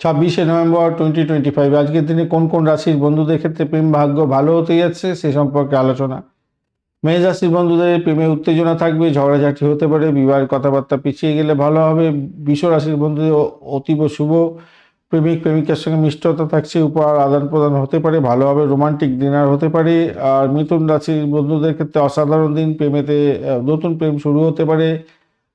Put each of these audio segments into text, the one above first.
ছাব্বিশে November twenty twenty five আজকের দিনে কোন কোন রাশির বন্ধুদের ক্ষেত্রে প্রেম ভাগ্য ভালো হতে যাচ্ছে সে সম্পর্কে আলোচনা। মেষ রাশির বন্ধুদের প্রেমে উত্তেজনা থাকবে, ঝগড়াঝাটি হতে পারে, বিবাহের কথাবার্তা পিছিয়ে গেলে ভালো হবে বিশ্ব রাশির বন্ধুদের অতীব শুভ, প্রেমিক, প্রেমিকার সঙ্গে মিষ্টতা থাকছে, উপহার আদান প্রদান হতে পারে ভালোভাবে রোমান্টিক ডিনার হতে পারে। আর মিথুন রাশির বন্ধুদের ক্ষেত্রে অসাধারণ দিন, প্রেমেতে নতুন প্রেম শুরু হতে পারে।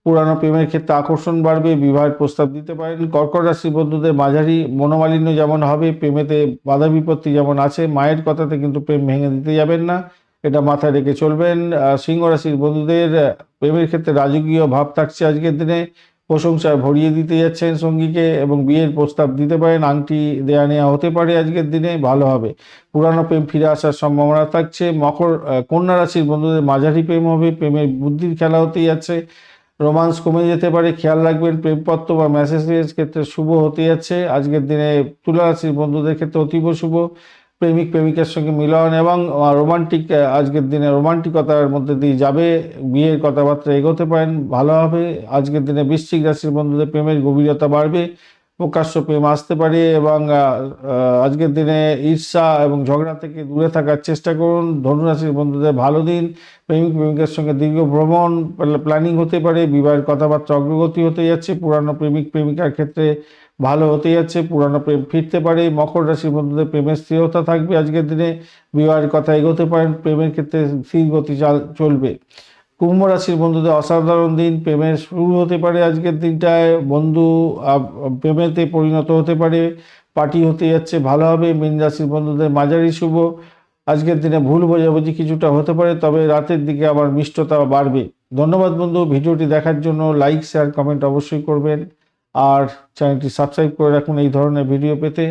পুরানো প্রেমের ক্ষেত্রে আকর্ষণ বাড়বে, বিবাহের প্রস্তাব দিতে পারেন। কর্কট রাশি বন্ধুদের মাঝারি মনোমালিন্য যেমন হবে, প্রেমেতে বাধা বিপত্তি যেমন আছে, মায়ের কথাতে কিন্তু প্রেম ভেঙে দিতে যাবেন না, এটা মাথায় রেখে চলবেন। সিংহ রাশির বন্ধুদের প্রেমের ক্ষেত্রে রাজকীয় ভাব থাকছে আজকের দিনে। প্রশংসায় ভরিয়ে দিতে যাচ্ছেন সঙ্গীকে এবং বিয়ের প্রস্তাব দিতে পারেন। আংটি দেয়া নেওয়া হতে পারে আজকের দিনে, ভালো হবে। পুরানো প্রেম ফিরে আসার সম্ভাবনা থাকছে। মকর কন্যা রাশির বন্ধুদের মাঝারি প্রেম হবে, প্রেমের বুদ্ধির খেলা হতে যাচ্ছে। রোমান্স কমে যেতে পারে, খেয়াল রাখবেন, প্রেমপত্র বা মেসেজের ক্ষেত্রে শুভ হতে যাচ্ছে। আজকের দিনে তুলা রাশির বন্ধুদের ক্ষেত্রে অতীব শুভ। প্রেমিক, প্রেমিকার সঙ্গে মিলন এবং রোমান্টিক আজকের দিনে রোমান্টিকতার মধ্যে দিয়ে যাবে। বিয়ের কথাবার্তা এগোতে পারেন, ভালো হবে। আজকের দিনে বৃশ্চিক রাশির বন্ধুদের প্রেমের গভীরতা বাড়বে। প্রকাশ্য প্রেম আসতে পারে এবং আজকের দিনে ঈর্ষা এবং ঝগড়া থেকে দূরে থাকার চেষ্টা করুন। ধনুরাশির বন্ধুদের ভালো দিন। প্রেমিক প্রেমিকার সঙ্গে দীর্ঘ ভ্রমণ প্ল্যানিং হতে পারে। বিবাহের কথাবার্তা অগ্রগতি হতে যাচ্ছে। পুরানো প্রেমিক প্রেমিকার ক্ষেত্রে ভালো হতে যাচ্ছে। পুরানো প্রেম ফিরতে পারে। মকর রাশির বন্ধুদের প্রেমের স্থিরতা থাকবে। আজকের দিনে বিবাহের কথা এগোতে পারেন। প্রেমের ক্ষেত্রে স্থির গতি চাল- চলবে। কুম্ভ রাশির বন্ধুদের অসাধারণ দিন। প্রেমের শুরু হতে পারে আজকের দিনটায়। বন্ধু প্রেমেতে পরিণত হতে পারে। পার্টি হতে যাচ্ছে, ভালো হবে। মীন রাশির বন্ধুদের মাঝারি শুভ। আজকের দিনে ভুল বোঝাবুঝি কিছুটা হতে পারে, তবে রাতের দিকে আবার মিষ্টতা বাড়বে। ধন্যবাদ বন্ধু, ভিডিওটি দেখার জন্য লাইক, শেয়ার, কমেন্ট অবশ্যই করবেন। আর চ্যানেলটি সাবস্ক্রাইব করে রাখুন এই ধরনের ভিডিও পেতে।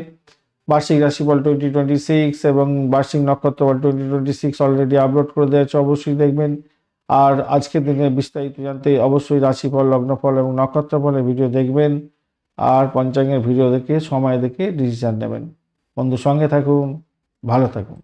বার্ষিক রাশিফল টোয়েন্টি টোয়েন্টি সিক্স এবং বার্ষিক নক্ষত্রফল twenty twenty six already upload করে দেওয়া আছে, অবশ্যই দেখবেন। আর আজকের দিনে বিস্তারিত জানতে অবশ্যই রাশিফল, লগ্নফল এবং নক্ষত্রফলের ভিডিও দেখবেন আর পঞ্চাঙ্গের ভিডিও দেখে, সময় দেখে ডিসিশান নেবেন। বন্ধু সঙ্গে থাকুন, ভালো থাকুন।